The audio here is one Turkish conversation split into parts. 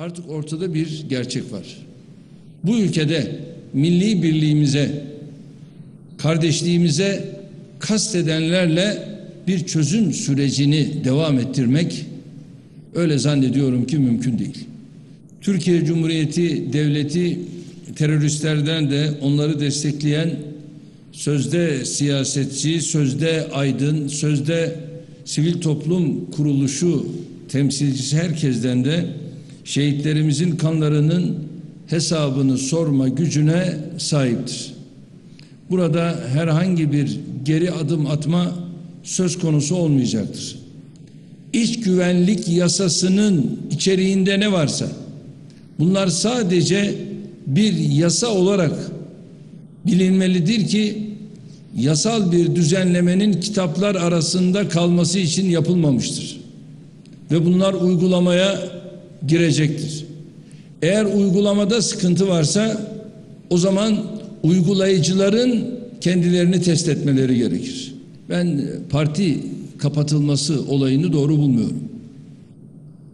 Artık ortada bir gerçek var. Bu ülkede milli birliğimize, kardeşliğimize kastedenlerle bir çözüm sürecini devam ettirmek öyle zannediyorum ki mümkün değil. Türkiye Cumhuriyeti Devleti teröristlerden de onları destekleyen sözde siyasetçi, sözde aydın, sözde sivil toplum kuruluşu temsilcisi herkesten de şehitlerimizin kanlarının hesabını sorma gücüne sahiptir. Burada herhangi bir geri adım atma söz konusu olmayacaktır. İç güvenlik yasasının içeriğinde ne varsa bunlar sadece bir yasa olarak bilinmelidir ki yasal bir düzenlemenin kitaplar arasında kalması için yapılmamıştır. Ve bunlar uygulamaya girecektir. Eğer uygulamada sıkıntı varsa o zaman uygulayıcıların kendilerini test etmeleri gerekir. Ben parti kapatılması olayını doğru bulmuyorum.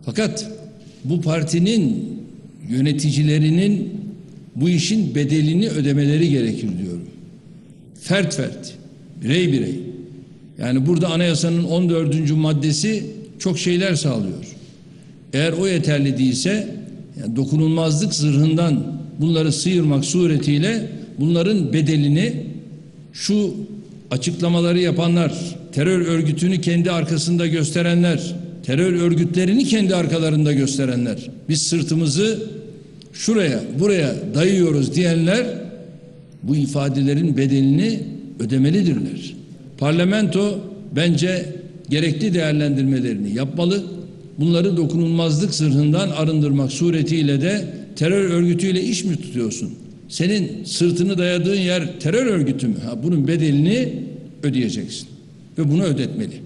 Fakat bu partinin yöneticilerinin bu işin bedelini ödemeleri gerekir diyorum. Fert fert, birey birey. Yani burada anayasanın 14. maddesi çok şeyler sağlıyor. Eğer o yeterli değilse yani dokunulmazlık zırhından bunları sıyırmak suretiyle bunların bedelini şu açıklamaları yapanlar, terör örgütünü kendi arkasında gösterenler, terör örgütlerini kendi arkalarında gösterenler, biz sırtımızı şuraya, buraya dayıyoruz diyenler bu ifadelerin bedelini ödemelidirler. Parlamento bence gerekli değerlendirmelerini yapmalı. Bunları dokunulmazlık zırhından arındırmak suretiyle de terör örgütüyle iş mi tutuyorsun? Senin sırtını dayadığın yer terör örgütü mü? Ha, bunun bedelini ödeyeceksin ve bunu ödetmeli.